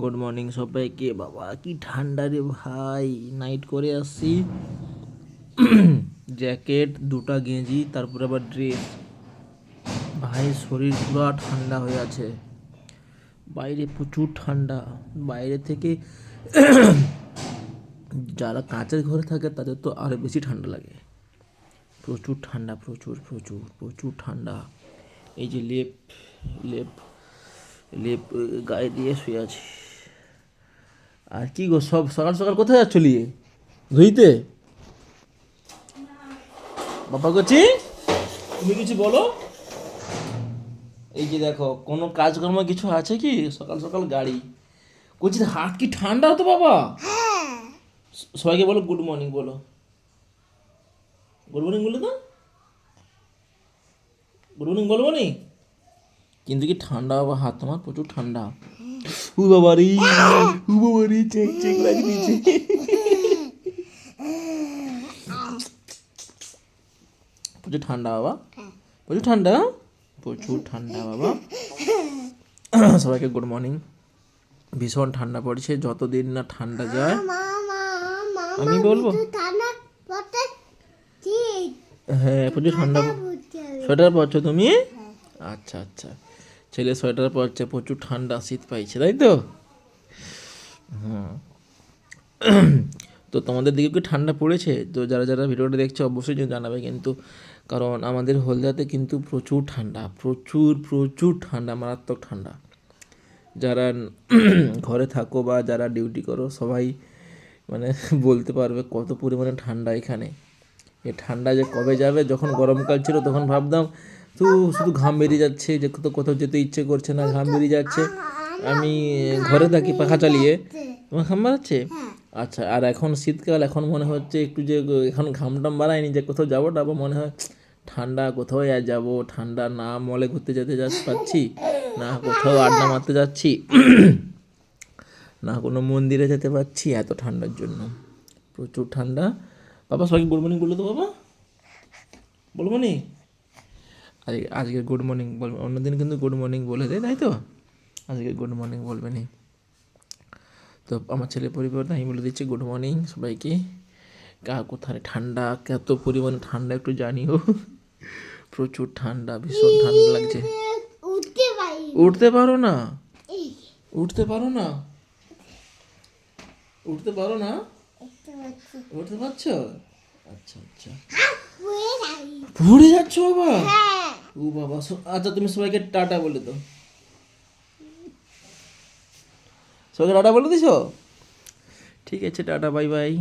Good morning সবাইকে। বাবা, কি ঠান্ডা রে ভাই। নাইট করে আসছি। জ্যাকেট দুটা গেঞ্জি, তারপর আবার ড্রেস ভাই, শরীর পুরো ঠান্ডা হয়ে আছে। বাইরে প্রচুর ঠান্ডা। বাইরে থেকে যারা কাঁচের ঘরে থাকে, তাদের তো আরও বেশি ঠান্ডা লাগে। প্রচুর ঠান্ডা, প্রচুর প্রচুর প্রচুর ঠান্ডা। এই যে লেপ লেপ লেপ, গায়ে দিয়ে শুয়ে আছি। আর কি গো সব সকাল সকাল কোথায় যাচ্ছ লিয়ে? ধুইতে? বাবা করছি তুমি কিছু বলো? এই যে দেখো কোনো কাজকর্ম কিছু আছে কি? সকাল সকাল গাড়ি। বলছি হাত কি ঠান্ডা হতো বাবা? সবাইকে বলো গুড মর্নিং বলো। গুড মর্নিং বলে তো? গুড মর্নিং বলব নি কিন্তু কি ঠান্ডা বাবা হাত তোমার প্রচুর ঠান্ডা। উ বাবা রে উ বাবা রে চেক চেক লাগিয়ে দিয়েছে প্রচুর ঠান্ডা বাবা প্রচুর ঠান্ডা প্রচুর ঠান্ডা বাবা সবাইকে গুড মর্নিং ভীষণ ঠান্ডা পড়ছে যতদিন না ঠান্ডা যায়। আমি বলব? হ্যাঁ প্রচুর ঠান্ডা সোয়েটার পরছো তুমি? আচ্ছা আচ্ছা। ছেলে সোয়েটার পরছে, প্রচুর ঠান্ডা, শীত পাইছে, তাই তো? তো তোমাদের দিকে কি ঠান্ডা পড়েছে? তো যারা যারা ভিডিওটা দেখছে, অবশ্যই জানাবে কিন্তু, কারণ আমাদের হলদিয়াতে কিন্তু প্রচুর ঠান্ডা, প্রচুর প্রচুর ঠান্ডা, মারাত্মক ঠান্ডা। যারা ঘরে থাকো বা যারা ডিউটি করো, সবাই মানে বলতে পারবে কত পরিমাণে ঠান্ডা এখানে। এ ঠান্ডা যে কবে যাবে, যখন গরমকাল ছিল, তখন ভাবতাম তো শুধু ঘাম বেরিয়ে যাচ্ছে, যে কোথাও কোথাও যেতে ইচ্ছে করছে না, ঘাম বেরিয়ে যাচ্ছে। আমি ঘরে থাকি পাখা চালিয়ে। তোমার ঘাম বাড়াচ্ছে? আচ্ছা আর এখন শীতকাল, এখন মনে হচ্ছে একটু যে এখন ঘাম টাম বাড়ায়নি, যে কোথাও যাব টাবো, মনে হয় ঠান্ডা কোথাও আর যাব, ঠান্ডা না মলে ঘুরতে যেতে যা পাচ্ছি, না কোথাও আড্ডা মারতে যাচ্ছি, না কোনো মন্দিরে যেতে পারছি, এত ঠান্ডার জন্য। প্রচুর ঠান্ডা। বাবা সবাই গুড মর্নিং বলে তো বাবা। বলব নি আজকে আজকে গুড মর্নিং বলবে। অন্যদিন কিন্তু গুড মর্নিং বলে দেয় তাই তো? আজকে গুড মর্নিং বলবে নি। তো আমার ছেলে পরিবার আমি বলে দিচ্ছি গুড মর্নিং সবাইকে। কা কোথায় ঠান্ডা কত পরিমাণে ঠান্ডা একটু জানিও। প্রচুর ঠান্ডা ভীষণ ঠান্ডা লাগছে। উঠতে পারো না। উঠতে পারো না? উঠতে পারো না? উঠতে পারছ। আচ্ছা আচ্ছা। যাই পড়ে যাচ্ছ বাবা হ্যাঁ। ও বাবা আচ্ছা তুমি সবাইকে টাটা বলে দাও। সবাইকে টাটা বলে দিছো? ঠিক আছে, টাটা, বাই বাই।